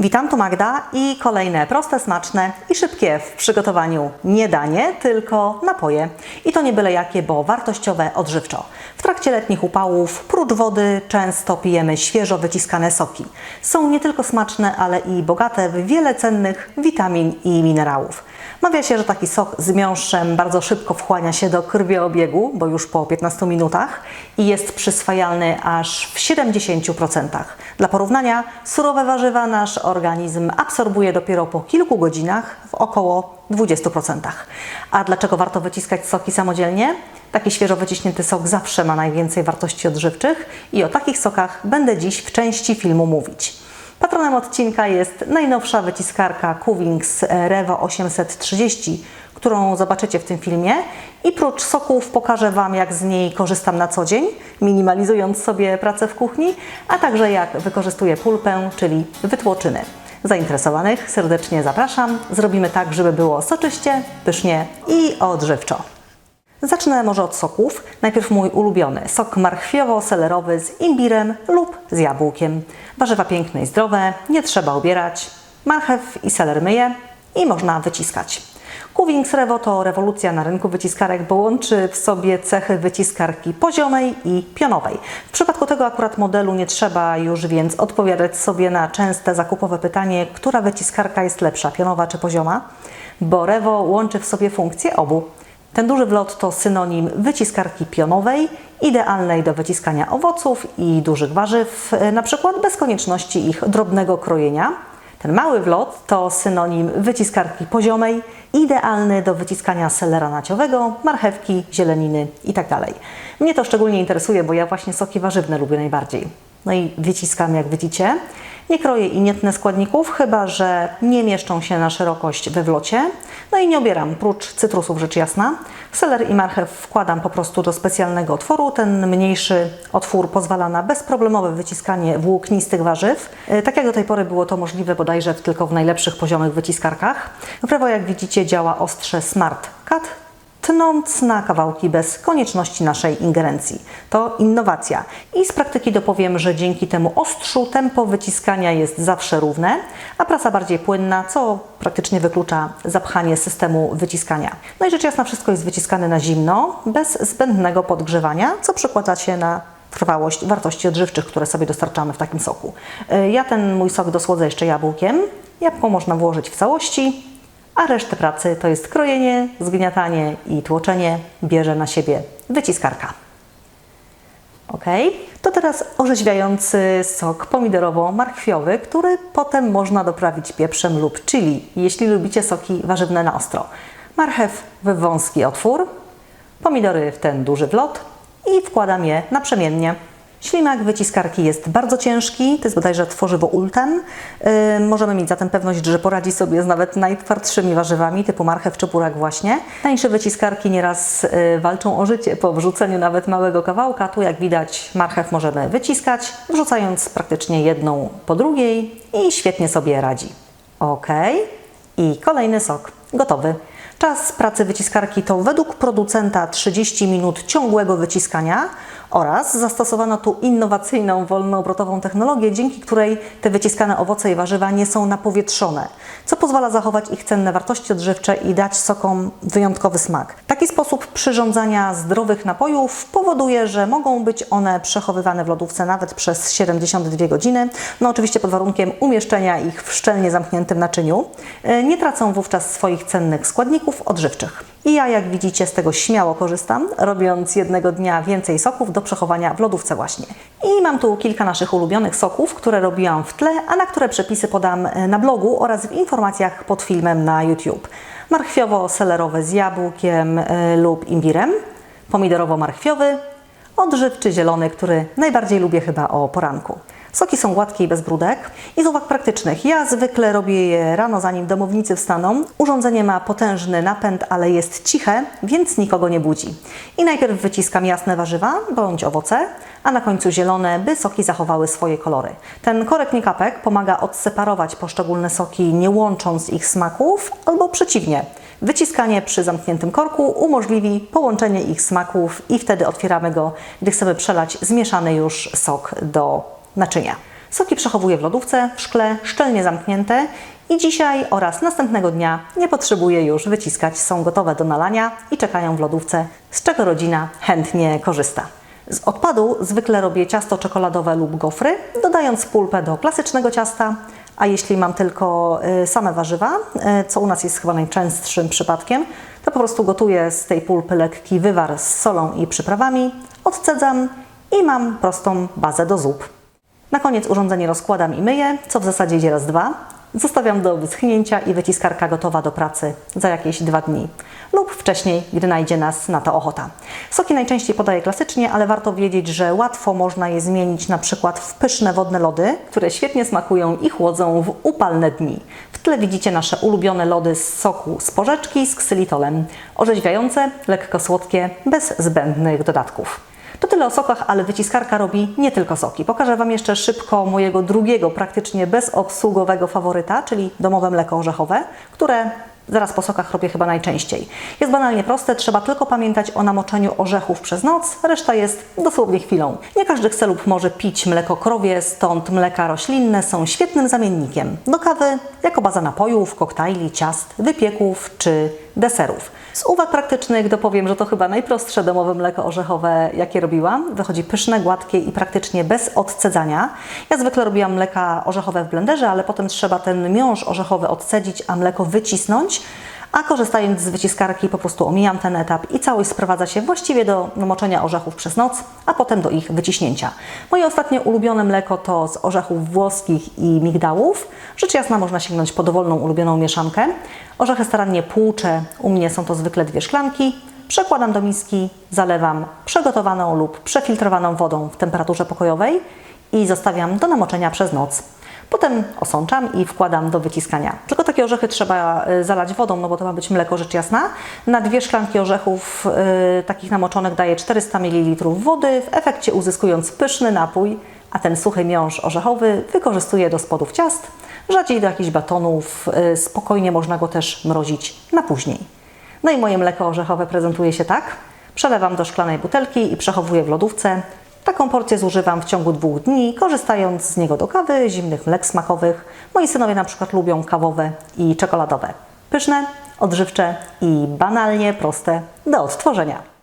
Witam, tu Magda i kolejne proste, smaczne i szybkie w przygotowaniu nie danie, tylko napoje. I to nie byle jakie, bo wartościowe odżywczo. W trakcie letnich upałów, prócz wody, często pijemy świeżo wyciskane soki. Są nie tylko smaczne, ale i bogate w wiele cennych witamin i minerałów. Mawia się, że taki sok z miąższem bardzo szybko wchłania się do krwiobiegu, bo już po 15 minutach i jest przyswajalny aż w 70%. Dla porównania, surowe warzywa nasz organizm absorbuje dopiero po kilku godzinach w około 20%. A dlaczego warto wyciskać soki samodzielnie? Taki świeżo wyciśnięty sok zawsze ma najwięcej wartości odżywczych i o takich sokach będę dziś w części filmu mówić. Patronem odcinka jest najnowsza wyciskarka Cuvings Revo 830, którą zobaczycie w tym filmie. I prócz soków pokażę Wam, jak z niej korzystam na co dzień, minimalizując sobie pracę w kuchni, a także jak wykorzystuję pulpę, czyli wytłoczyny. Zainteresowanych serdecznie zapraszam. Zrobimy tak, żeby było soczyście, pysznie i odżywczo. Zacznę może od soków. Najpierw mój ulubiony sok marchwiowo-selerowy z imbirem lub z jabłkiem. Warzywa piękne i zdrowe, nie trzeba ubierać. Marchew i seler myję i można wyciskać. Cuvings Revo to rewolucja na rynku wyciskarek, bo łączy w sobie cechy wyciskarki poziomej i pionowej. W przypadku tego akurat modelu nie trzeba już więc odpowiadać sobie na częste zakupowe pytanie, która wyciskarka jest lepsza, pionowa czy pozioma, bo Revo łączy w sobie funkcje obu. Ten duży wlot to synonim wyciskarki pionowej, idealnej do wyciskania owoców i dużych warzyw, na przykład bez konieczności ich drobnego krojenia. Ten mały wlot to synonim wyciskarki poziomej, idealny do wyciskania selera naciowego, marchewki, zieleniny itd. Mnie to szczególnie interesuje, bo ja właśnie soki warzywne lubię najbardziej. No i wyciskam jak widzicie. Nie kroję i nie tnę składników, chyba że nie mieszczą się na szerokość we wlocie. No i nie obieram, prócz cytrusów rzecz jasna. Seler i marchew wkładam po prostu do specjalnego otworu. Ten mniejszy otwór pozwala na bezproblemowe wyciskanie włóknistych warzyw. E, Tak jak do tej pory było to możliwe bodajże tylko w najlepszych poziomych wyciskarkach. Prawo jak widzicie działa ostrze Smart Cut, tnąc na kawałki bez konieczności naszej ingerencji. To innowacja. I z praktyki dopowiem, że dzięki temu ostrzu tempo wyciskania jest zawsze równe, a praca bardziej płynna, co praktycznie wyklucza zapchanie systemu wyciskania. No i rzecz jasna, wszystko jest wyciskane na zimno, bez zbędnego podgrzewania, co przekłada się na trwałość wartości odżywczych, które sobie dostarczamy w takim soku. Y, Ja ten mój sok dosłodzę jeszcze jabłkiem. Jabłko można włożyć w całości, a resztę pracy to jest krojenie, zgniatanie i tłoczenie bierze na siebie wyciskarka. Ok, to teraz orzeźwiający sok pomidorowo-marchwiowy, który potem można doprawić pieprzem lub chili, jeśli lubicie soki warzywne na ostro. Marchew w wąski otwór, pomidory w ten duży wlot i wkładam je naprzemiennie. Ślimak wyciskarki jest bardzo ciężki, to jest bodajże tworzywo ultem. Yy, możemy mieć zatem pewność, że poradzi sobie z nawet najtwardszymi warzywami, typu marchew czy burak właśnie. Tańsze wyciskarki nieraz yy, walczą o życie po wrzuceniu nawet małego kawałka. Tu jak widać marchew możemy wyciskać, wrzucając praktycznie jedną po drugiej i świetnie sobie radzi. Ok, i kolejny sok gotowy. Czas pracy wyciskarki to według producenta 30 minut ciągłego wyciskania oraz zastosowano tu innowacyjną, wolnoobrotową technologię, dzięki której te wyciskane owoce i warzywa nie są napowietrzone, co pozwala zachować ich cenne wartości odżywcze i dać sokom wyjątkowy smak. Taki sposób przyrządzania zdrowych napojów powoduje, że mogą być one przechowywane w lodówce nawet przez 72 godziny, no oczywiście pod warunkiem umieszczenia ich w szczelnie zamkniętym naczyniu. E, Nie tracą wówczas swoich cennych składników odżywczych. I ja, jak widzicie, z tego śmiało korzystam, robiąc jednego dnia więcej soków do przechowania w lodówce właśnie. I mam tu kilka naszych ulubionych soków, które robiłam w tle, a na które przepisy podam e, na blogu oraz w informacjach pod filmem na YouTube. Marchwiowo-selerowy z jabłkiem e, lub imbirem, pomidorowo-marchwiowy, odżywczy zielony, który najbardziej lubię chyba o poranku. Soki są gładkie i bez brudek. I z uwag praktycznych, ja zwykle robię je rano, zanim domownicy wstaną. Urządzenie ma potężny napęd, ale jest ciche, więc nikogo nie budzi. I najpierw wyciskam jasne warzywa bądź owoce, a na końcu zielone, by soki zachowały swoje kolory. Ten korek niekapek pomaga odseparować poszczególne soki, nie łącząc ich smaków, albo przeciwnie. Wyciskanie przy zamkniętym korku umożliwi połączenie ich smaków i wtedy otwieramy go, gdy chcemy przelać zmieszany już sok do naczynia. Soki przechowuję w lodówce, w szkle, szczelnie zamknięte i dzisiaj oraz następnego dnia nie potrzebuję już wyciskać. Są gotowe do nalania i czekają w lodówce, z czego rodzina chętnie korzysta. Z odpadu zwykle robię ciasto czekoladowe lub gofry, dodając pulpę do klasycznego ciasta, a jeśli mam tylko y, same warzywa, y, co u nas jest chyba najczęstszym przypadkiem, to po prostu gotuję z tej pulpy lekki wywar z solą i przyprawami, odcedzam i mam prostą bazę do zup. Na koniec urządzenie rozkładam i myję, co w zasadzie idzie raz dwa. Zostawiam do wyschnięcia i wyciskarka gotowa do pracy za jakieś dwa dni lub wcześniej, gdy najdzie nas na to ochota. Soki najczęściej podaję klasycznie, ale warto wiedzieć, że łatwo można je zmienić na przykład w pyszne wodne lody, które świetnie smakują i chłodzą w upalne dni. W tle widzicie nasze ulubione lody z soku z porzeczki z ksylitolem. Orzeźwiające, lekko słodkie, bez zbędnych dodatków. To tyle o sokach, ale wyciskarka robi nie tylko soki. Pokażę Wam jeszcze szybko mojego drugiego, praktycznie bezobsługowego faworyta, czyli domowe mleko orzechowe, które zaraz po sokach robię chyba najczęściej. Jest banalnie proste, trzeba tylko pamiętać o namoczeniu orzechów przez noc, reszta jest dosłownie chwilą. Nie każdy chce lub może pić mleko krowie, stąd mleka roślinne są świetnym zamiennikiem do kawy, jako baza napojów, koktajli, ciast, wypieków czy deserów. Z uwag praktycznych dopowiem, że to chyba najprostsze domowe mleko orzechowe, jakie robiłam. Wychodzi pyszne, gładkie i praktycznie bez odcedzania. Ja zwykle robiłam mleka orzechowe w blenderze, ale potem trzeba ten miąższ orzechowy odcedzić, a mleko wycisnąć. A korzystając z wyciskarki po prostu omijam ten etap i całość sprowadza się właściwie do namoczenia orzechów przez noc, a potem do ich wyciśnięcia. Moje ostatnie ulubione mleko to z orzechów włoskich i migdałów. Rzecz jasna można sięgnąć po dowolną ulubioną mieszankę. Orzechy starannie płuczę, u mnie są to zwykle dwie szklanki. Przekładam do miski, zalewam przegotowaną lub przefiltrowaną wodą w temperaturze pokojowej i zostawiam do namoczenia przez noc. Potem osączam i wkładam do wyciskania. Tylko takie orzechy trzeba y, zalać wodą, no bo to ma być mleko rzecz jasna. Na dwie szklanki orzechów y, takich namoczonych daję 400 ml wody, w efekcie uzyskując pyszny napój, a ten suchy miąższ orzechowy wykorzystuję do spodów ciast, rzadziej do jakichś batonów, y, spokojnie można go też mrozić na później. No i moje mleko orzechowe prezentuje się tak. Przelewam do szklanej butelki i przechowuję w lodówce. Taką porcję zużywam w ciągu dwóch dni, korzystając z niego do kawy, zimnych mlek smakowych. Moi synowie na przykład lubią kawowe i czekoladowe. Pyszne, odżywcze i banalnie proste do odtworzenia.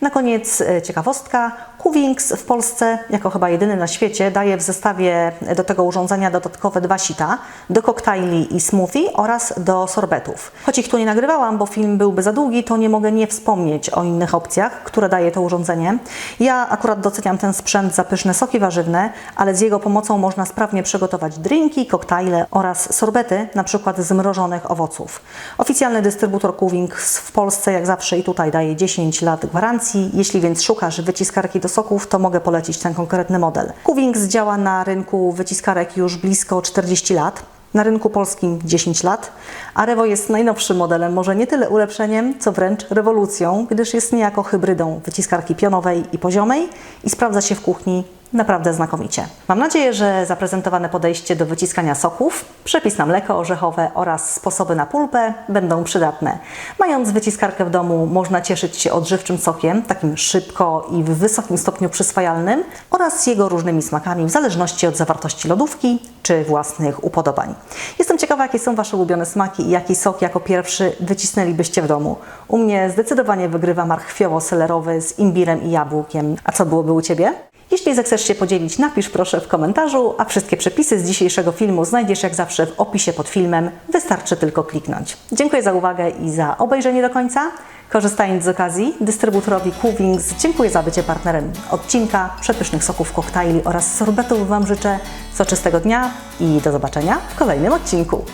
Na koniec e, ciekawostka. Cuvings w Polsce, jako chyba jedyny na świecie, daje w zestawie do tego urządzenia dodatkowe dwa sita do koktajli i smoothie oraz do sorbetów. Choć ich tu nie nagrywałam, bo film byłby za długi, to nie mogę nie wspomnieć o innych opcjach, które daje to urządzenie. Ja akurat doceniam ten sprzęt za pyszne soki warzywne, ale z jego pomocą można sprawnie przygotować drinki, koktajle oraz sorbety, na przykład z mrożonych owoców. Oficjalny dystrybutor Cuvings w Polsce, jak zawsze i tutaj, daje 10 lat gwarancji. Jeśli więc szukasz wyciskarki do soków, to mogę polecić ten konkretny model. Cuvings działa na rynku wyciskarek już blisko 40 lat. Na rynku polskim 10 lat, a Revo jest najnowszym modelem, może nie tyle ulepszeniem, co wręcz rewolucją, gdyż jest niejako hybrydą wyciskarki pionowej i poziomej i sprawdza się w kuchni naprawdę znakomicie. Mam nadzieję, że zaprezentowane podejście do wyciskania soków, przepis na mleko orzechowe oraz sposoby na pulpę będą przydatne. Mając wyciskarkę w domu, można cieszyć się odżywczym sokiem, takim szybko i w wysokim stopniu przyswajalnym oraz jego różnymi smakami w zależności od zawartości lodówki czy własnych upodobań. Jestem ciekawa, jakie są Wasze ulubione smaki i jaki sok jako pierwszy wycisnęlibyście w domu. U mnie zdecydowanie wygrywa marchwiowo-selerowy z imbirem i jabłkiem. A co byłoby u Ciebie? Jeśli zechcesz się podzielić, napisz proszę w komentarzu, a wszystkie przepisy z dzisiejszego filmu znajdziesz jak zawsze w opisie pod filmem. Wystarczy tylko kliknąć. Dziękuję za uwagę i za obejrzenie do końca. Korzystając z okazji, dystrybutorowi Coolwings dziękuję za bycie partnerem odcinka, przepysznych soków, koktajli oraz sorbetów Wam życzę soczystego dnia i do zobaczenia w kolejnym odcinku.